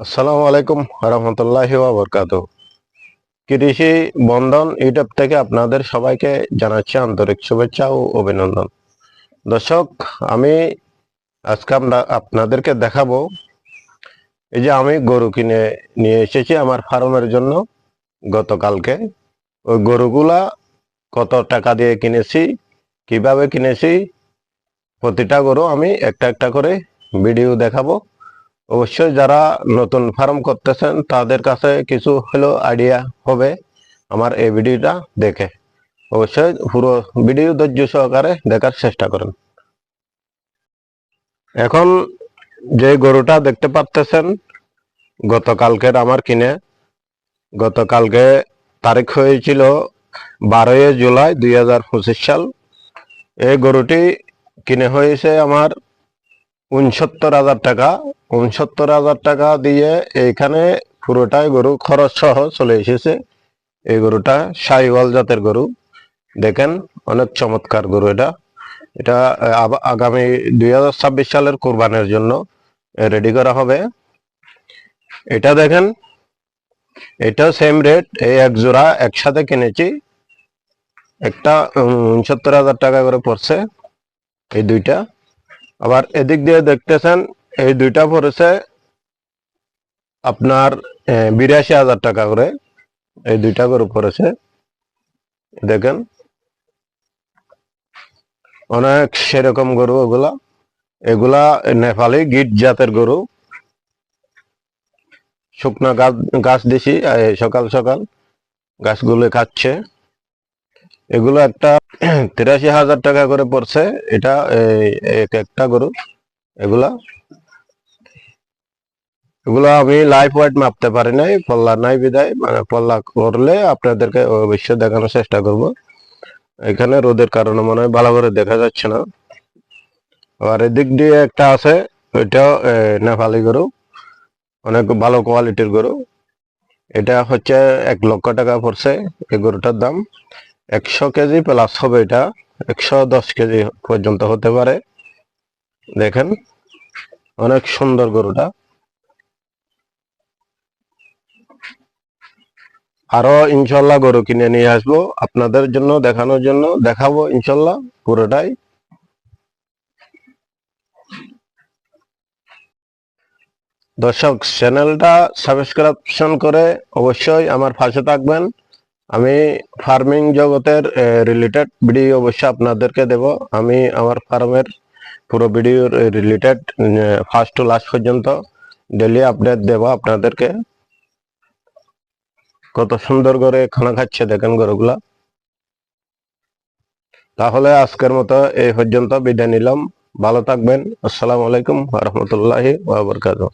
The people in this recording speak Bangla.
আসসালামু আলাইকুম রহমতুল্লাহ বরকাত কৃষি বন্ধন ইউটিউব থেকে আপনাদের সবাইকে জানাচ্ছি আন্তরিক শুভেচ্ছা ও অভিনন্দন। দর্শক, আমি আজকে আমরা আপনাদেরকে দেখাবো, এই যে আমি গরু কিনে নিয়ে এসেছি আমার ফার্মের জন্য গতকালকে। ওই গরুগুলা কত টাকা দিয়ে কিনেছি, কীভাবে কিনেছি, প্রতিটা গরু আমি একটা একটা করে ভিডিও দেখাবো। অবশ্যই যারা নতুন ফার্ম করতেছেন, তাদের কাছে কিছু হলো আইডিয়া হবে আমার এই ভিডিওটা দেখে। অবশ্যই পুরো ভিডিও ধৈর্য সহকারে দেখার চেষ্টা করেন। এখন যে গরুটা দেখতে পাচ্তেছেন গতকালকের আমার কিনে, গতকালকে তারিখ হয়েছিল বারোই জুলাই দুই হাজার পঁচিশ সাল। এই গরুটি কিনে হয়েছে আমার উনসত্তর হাজার টাকা। উনসত্তর হাজার টাকা দিয়ে এইখানে পুরোটাই গরু খরচ সহ চলে এসেছে। এই গরুটা সাইওয়াল জাতের গরু। দেখেন, অনেক চমৎকার গরু এটা। এটা আগামী দুই ছাব্বিশ সালের কোরবানের জন্য রেডি করা হবে। এটা দেখেন, এটা সেম রেট এই এক জোড়া একসাথে কিনেছি। একটা উনসত্তর হাজার টাকা করে পড়ছে এই দুইটা। আবার এদিক দিয়ে দেখতেছেন, এই দুইটা পড়েছে আপনার বিরাশি হাজার টাকা করে। এই দুইটা করে পড়েছে। দেখেন, অনেক সেরকম গরু ওগুলা এগুলা নেপালি গিট জাতের গরু। শুকনো গাছ গাছ দিছি সকাল সকাল গাছগুলো খাচ্ছে এগুলো একটা তিরাশি হাজার টাকা করে পড়ছে। এটা এক একটা গরু। এগুলা, এগুলো আমি লাইফ ওয়েট মাপতে পারি নাই। পল্লা নাই বিদায়। মানে পল্লা করলে আপনাদেরকে অবশ্যই দেখানোর চেষ্টা করব। এখানে রোদের কারণে মনে হয় ভালো করে দেখা যাচ্ছে না। আর এদিক দিয়ে একটা আছে, ওইটাও নেপালি গরু। অনেক ভালো কোয়ালিটির গরু। এটা হচ্ছে এক লক্ষ টাকা পড়ছে এই গরুটার দাম। একশো কেজি প্লাস হবে এটা। একশো দশ কেজি পর্যন্ত হতে পারে। দেখেন, অনেক সুন্দর গরুটা। আরও ইনশাল্লাহ গরু কিনে নিয়ে আসব। আপনাদের জন্য, দেখানোর জন্য দেখাবো ইনশাল্লাহ পুরোটাই। দর্শক চ্যানেলটা সাবস্ক্রিপশন করে অবশ্যই আমার পাশে থাকবেন। আমি ফার্মিং জগতের রিলেটেড ভিডিও অবশ্যই আপনাদেরকে দেব। আমি আমার ফার্মের পুরো video related first to last পর্যন্ত ডেলি আপডেট দেব আপনাদেরকে। কত সুন্দর করে খানা খাচ্ছে দেখেন গরুগুলা। তাহলে আজকের মতো এই পর্যন্ত বিদায় নিলাম। ভালো থাকবেন। আসসালামু আলাইকুম রহমতুল্লাহি ওয়া বারাকাতুহু।